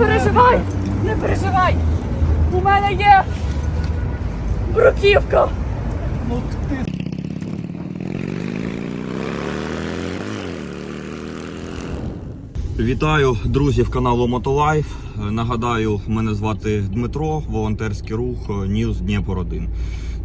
переживай, не переживай. У мене є бруківка. Вітаю друзів каналу Мотолайф. Нагадаю, мене звати Дмитро, волонтерський рух Ньюз Дніпро 1.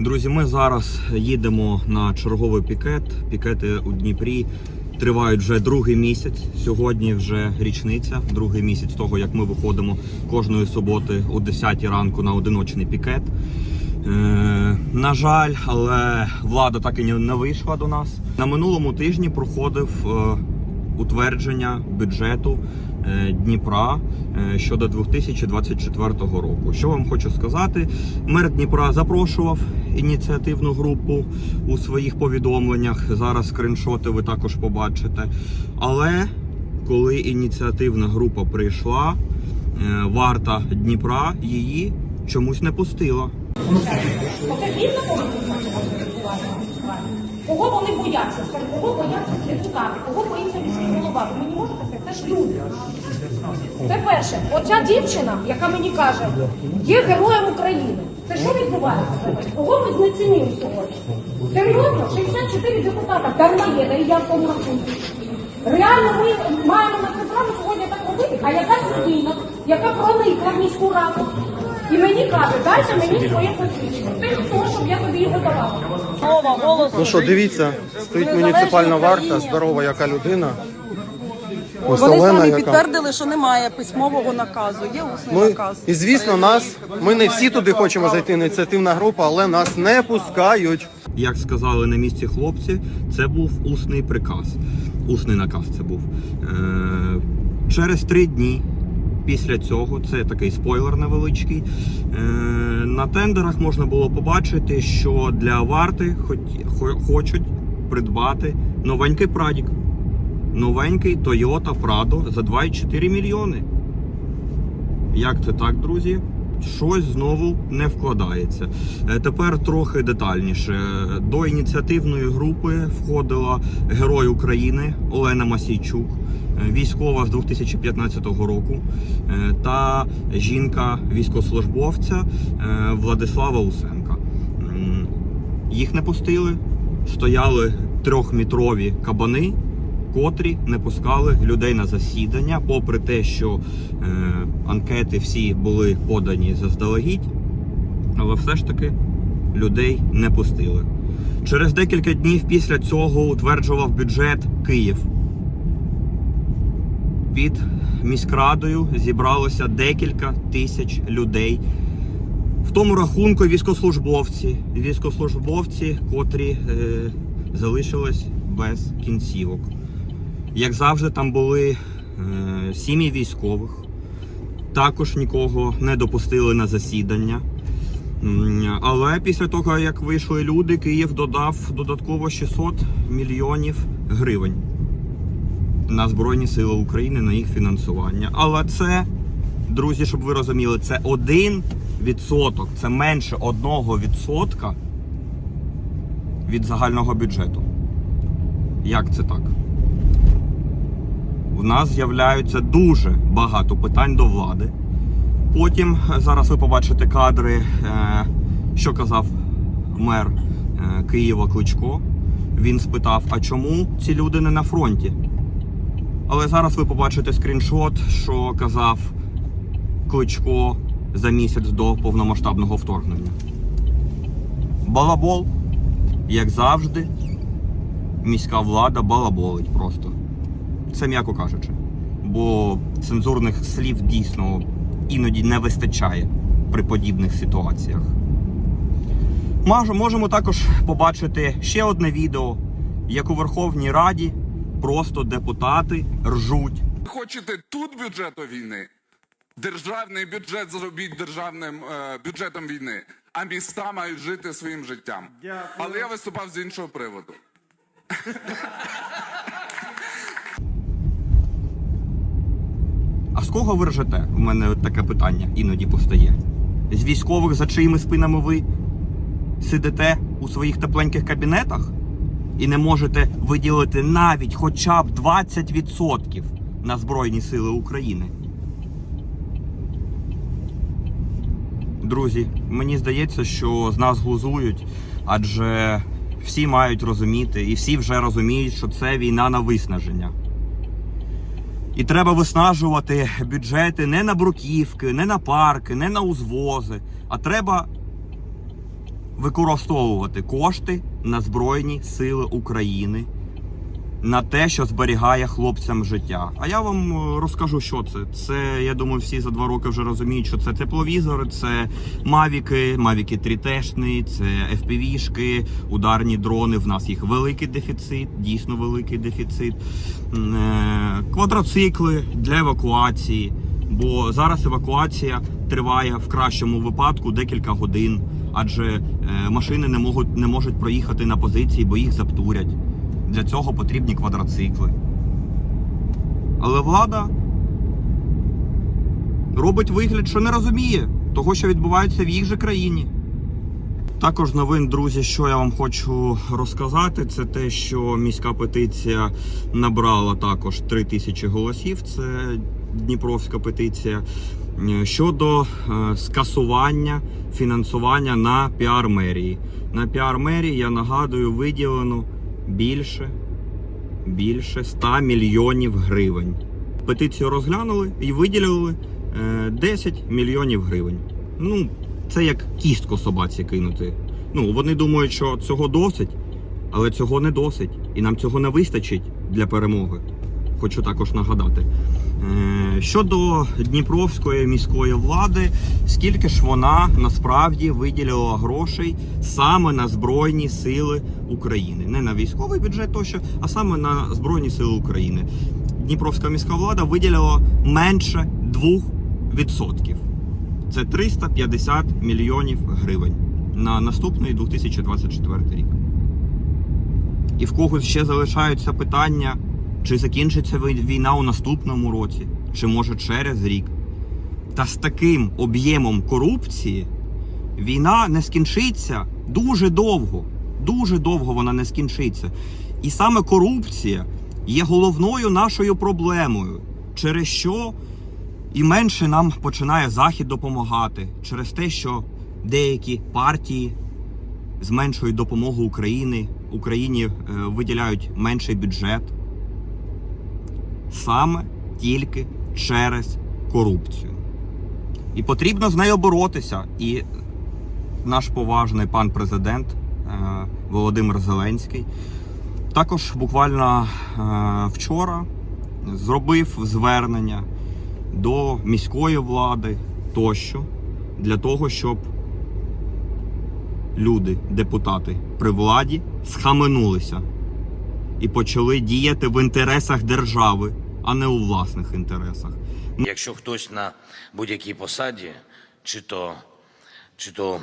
Друзі, ми зараз їдемо на черговий пікет. Пікети у Дніпрі тривають вже другий місяць. Сьогодні вже річниця, другий місяць того, як ми виходимо кожної суботи о 10 ранку на одиночний пікет. Е, на жаль, але влада так і не- вийшла до нас. На минулому тижні проходив е, утвердження бюджету Дніпра е, щодо 2024 року. Що вам хочу сказати? Мер Дніпра запрошував ініціативну групу у своїх повідомленнях. Зараз скриншоти ви також побачите. Але коли ініціативна група прийшла, е, варта Дніпра її чомусь не пустила. Покажіть кого вони бояться? Скажіть, кого бояться депутати? Кого боїться міський голова? Ви мені можете сказати? Це ж люди. Це перше. Оця дівчина, яка мені каже, є героєм України. Це що відбувається? Кого ми знецінили сьогодні? Серйозно? 64 депутата дармоєда, і я в тому рахунку. Реально ми маємо на право сьогодні так робити, а якась людина, яка проникла в міську раду, і мені каже, дайте мені своє посвідчення. Ти хто, щоб я тобі його давала? Ну що, дивіться, стоїть муніципальна варта, здорова яка людина. Ось Вони Олена, самі яка. підтвердили, що немає письмового наказу, є усний Ну наказ. і звісно, нас ми не всі туди хочемо зайти. Ініціативна група, але нас не пускають. Як сказали на місці хлопці, це був усний приказ. Усний наказ це був. Е, через три дні після цього, це такий спойлер невеличкий. Е, на тендерах можна було побачити, що для варти хоч, хочуть придбати новенький прадік. Новенький Toyota Prado за 2,4 мільйони. Як це так, друзі? Щось знову не вкладається. Е, Тепер трохи детальніше. До ініціативної групи входила герой України Олена Масійчук, військова з 2015 року, е, та жінка військовослужбовця е, Владислава Усенка. Їх не пустили, стояли трьохметрові кабани котрі не пускали людей на засідання, попри те, що е, анкети всі були подані заздалегідь, але все ж таки людей не пустили. Через декілька днів після цього утверджував бюджет Київ. Під міськрадою зібралося декілька тисяч людей. В тому рахунку військовослужбовці, військовослужбовці, котрі е, залишились без кінцівок. Як завжди, там були е, сім'ї військових. Також нікого не допустили на засідання. Але після того, як вийшли люди, Київ додав додатково 600 мільйонів гривень на Збройні Сили України на їх фінансування. Але це, друзі, щоб ви розуміли, це один відсоток, це менше одного відсотка від загального бюджету. Як це так? В нас з'являються дуже багато питань до влади. Потім е, зараз ви побачите кадри, е, що казав мер е, Києва Кличко. Він спитав: а чому ці люди не на фронті? Але зараз ви побачите скріншот, що казав Кличко за місяць до повномасштабного вторгнення. Балабол, як завжди, міська влада балаболить просто. Це м'яко кажучи. Бо цензурних слів дійсно іноді не вистачає при подібних ситуаціях. Можемо також побачити ще одне відео, як у Верховній Раді просто депутати ржуть. Хочете тут бюджету війни? Державний бюджет зробіть державним е, бюджетом війни, а міста мають жити своїм життям. Але я виступав з іншого приводу. А з кого ви ржете? У мене от таке питання іноді постає. З військових, за чиїми спинами ви сидите у своїх тепленьких кабінетах і не можете виділити навіть хоча б 20% на Збройні Сили України. Друзі, мені здається, що з нас глузують, адже всі мають розуміти, і всі вже розуміють, що це війна на виснаження. І треба виснажувати бюджети не на бруківки, не на парки, не на узвози, а треба використовувати кошти на Збройні Сили України, на те, що зберігає хлопцям життя. А я вам е, розкажу, що це. Це, я думаю, всі за два роки вже розуміють, що це тепловізори, це мавіки, мавіки 3 це FPV-шки, ударні дрони. В нас їх великий дефіцит, дійсно великий дефіцит. Е, Квадроцикли для евакуації. Бо зараз евакуація триває в кращому випадку декілька годин, адже е, машини не можуть, не можуть проїхати на позиції, бо їх заптурять. Для цього потрібні квадроцикли. Але влада робить вигляд, що не розуміє того, що відбувається в їх же країні. Також новин, друзі, що я вам хочу розказати, це те, що міська петиція набрала також 3 тисячі голосів. Це Дніпровська петиція щодо е, скасування фінансування на піар мерії. На піар мерії, я нагадую, виділено більше, більше 100 мільйонів гривень. Петицію розглянули і виділили е, 10 мільйонів гривень. Ну, це як кістку собаці кинути. Ну, вони думають, що цього досить, але цього не досить. І нам цього не вистачить для перемоги. Хочу також нагадати. Е, Щодо Дніпровської міської влади, скільки ж вона насправді виділила грошей саме на Збройні Сили України, не на військовий бюджет тощо, а саме на Збройні Сили України. Дніпровська міська влада виділила менше 2%. Це 350 мільйонів гривень на наступний 2024 рік. І в когось ще залишаються питання, чи закінчиться війна у наступному році, чи може через рік. Та з таким об'ємом корупції війна не скінчиться дуже довго. Дуже довго вона не скінчиться. І саме корупція є головною нашою проблемою, через що і менше нам починає Захід допомагати через те, що деякі партії зменшують допомогу Україні, Україні е, виділяють менший бюджет. Саме тільки через корупцію. І потрібно з нею боротися. І наш поважний пан президент е, Володимир Зеленський також буквально е, вчора зробив звернення до міської влади тощо для того, щоб люди, депутати при владі схаменулися і почали діяти в інтересах держави, а не у власних інтересах. Якщо хтось на будь-якій посаді, чи то, чи то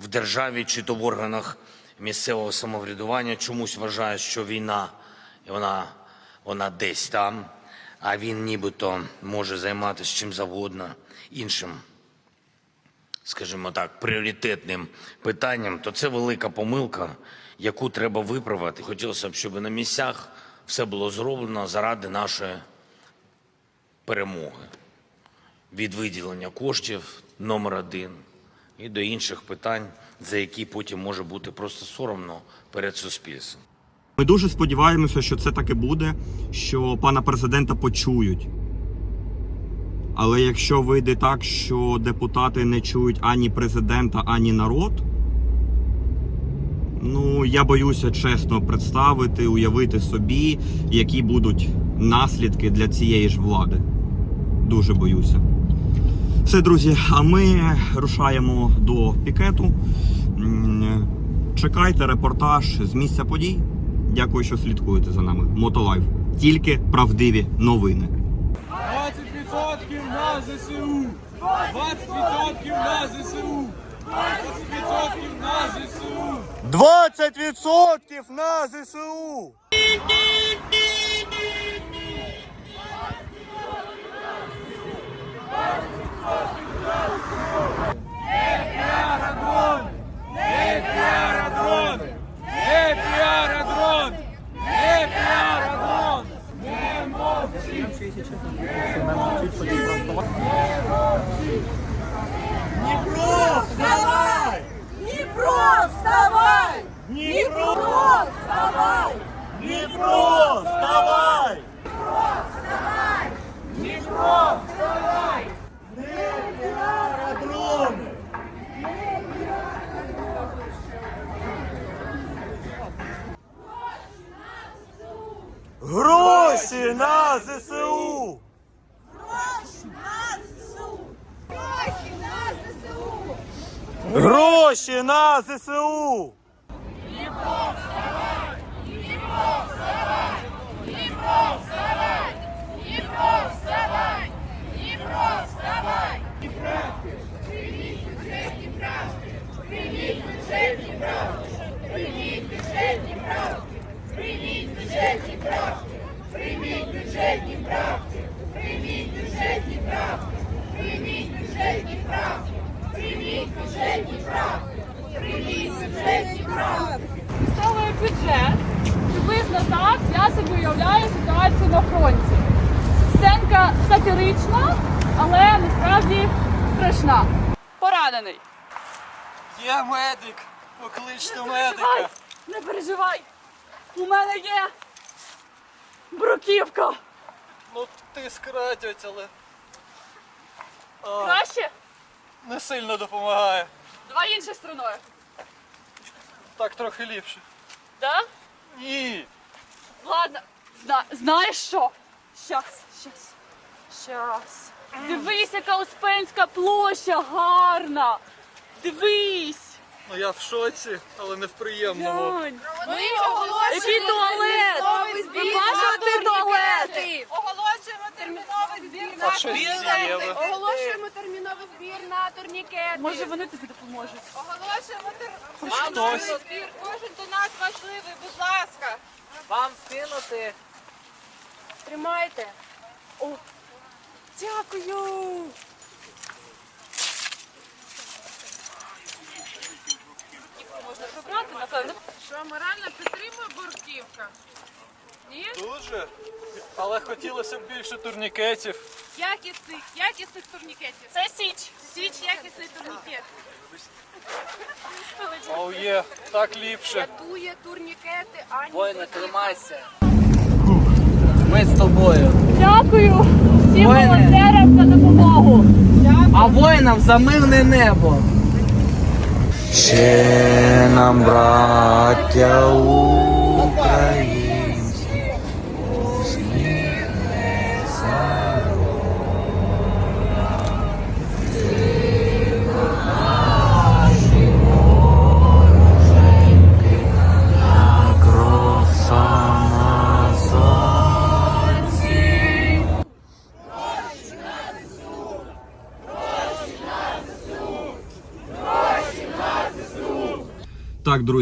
в державі, чи то в органах місцевого самоврядування чомусь вважає, що війна вона, вона десь там, а він нібито може займатися чим завгодно іншим, скажімо так, пріоритетним питанням, то це велика помилка, яку треба виправити. Хотілося б, щоб на місцях все було зроблено заради нашої перемоги від виділення коштів номер один і до інших питань, за які потім може бути просто соромно перед суспільством. Ми дуже сподіваємося, що це таки буде, що пана президента почують. Але якщо вийде так, що депутати не чують ані президента, ані народ, ну я боюся чесно представити, уявити собі, які будуть наслідки для цієї ж влади. Дуже боюся. Все, друзі, а ми рушаємо до пікету. Чекайте репортаж з місця подій. Дякую, що слідкуєте за нами. Мотолайф. Тільки правдиві новини. 20% на ЗСУ! 20% на ЗСУ! 20% на ЗСУ! 20% на ЗСУ! Не піарадрон! Гроші на ЗСУ! Гроші на ЗСУ! Гроші на ЗСУ! Гроші на ЗСУ! Дніпро вставай! Дніпро вставай! Дніпро вставай! Дніпро вставай! Дніпро вставай! Прийміть бюджетні правки! Прийміть бюджетні правки! Прийміть бюджетні правки! Я собі уявляю ситуацію на фронті. Сценка сатирична, але насправді страшна. Поранений. Є медик! Покличте Ай, не переживай! У мене є бруківка. Ну тиск радять, але Краще? не сильно допомагає. Давай іншою стороною. Так трохи ліпше. Да? Ні. Ладно, Зна- знаєш що? Щас, щас, щас. Дивись, яка Успенська площа гарна. Дивись. Ну я в шоці, але не в приємному. Глянь. Який туалет? Ви бачите туалет? Оголошуємо терміновий збір А що дієве? Оголошуємо терміновий збір на турнікети. Може вони тобі допоможуть. Оголошуємо хтось. збір. Кожен до нас важливий, будь ласка. Вам скинути. Тримайте. О, дякую. Можна прибрати, напевно. Що морально підтримує бурківка? Ні? Дуже. Але хотілося б більше турнікетів. Якісних, якісних турнікетів. Це січ. Січ якісний турнікет. Оу є, так ліпше. Рятує турнікети, ані. Воїна, тримайся. Ми з тобою. Дякую всім Воїни. волонтерам за допомогу. А воїнам за мирне небо. Ще нам, браття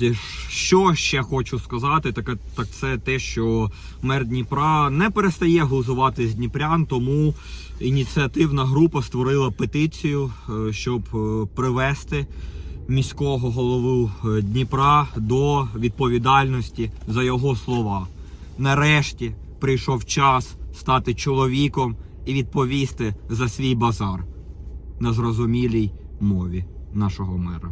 друзі, що ще хочу сказати, так, так це те, що мер Дніпра не перестає глузувати з Дніпрян, тому ініціативна група створила петицію, е, щоб е, привести міського голову е, Дніпра до відповідальності за його слова. Нарешті прийшов час стати чоловіком і відповісти за свій базар на зрозумілій мові нашого мера.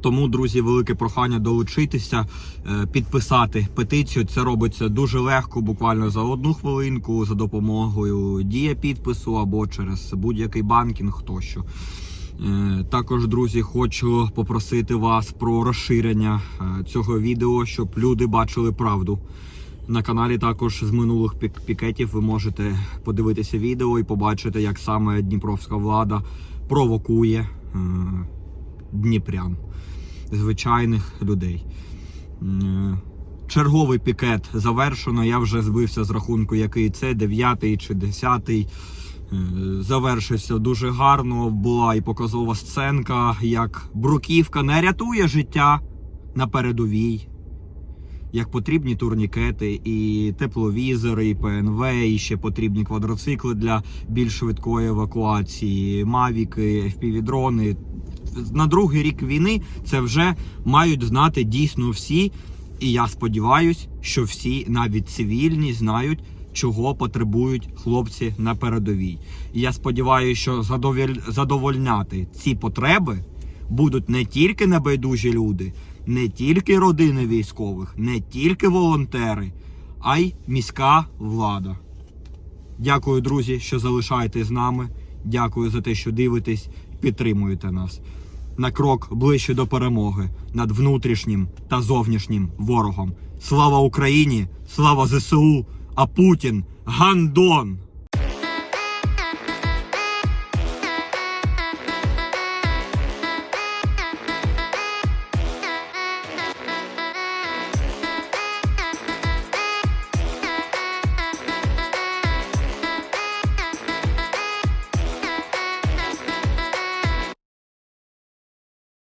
Тому, друзі, велике прохання долучитися, е, підписати петицію. Це робиться дуже легко, буквально за одну хвилинку, за допомогою дія підпису або через будь-який банкінг тощо. Е, Також, друзі, хочу попросити вас про розширення е, цього відео, щоб люди бачили правду. На каналі також з минулих пік- пікетів ви можете подивитися відео і побачити, як саме дніпровська влада провокує дніпрян, звичайних людей. Е, Черговий пікет завершено. Я вже збився з рахунку, який це, дев'ятий чи десятий. Е, Завершився дуже гарно. Була і показова сценка, як бруківка не рятує життя на передовій. Як потрібні турнікети, і тепловізори, і ПНВ, і ще потрібні квадроцикли для більш швидкої евакуації, мавіки, FPV-дрони. На другий рік війни це вже мають знати дійсно всі. І я сподіваюся, що всі, навіть цивільні, знають, чого потребують хлопці на передовій. І я сподіваюся, що задовіль- задовольняти ці потреби будуть не тільки небайдужі люди, не тільки родини військових, не тільки волонтери, а й міська влада. Дякую, друзі, що залишаєтесь з нами. Дякую за те, що дивитесь, підтримуєте нас. На крок ближче до перемоги над внутрішнім та зовнішнім ворогом. Слава Україні! Слава ЗСУ! А Путін гандон!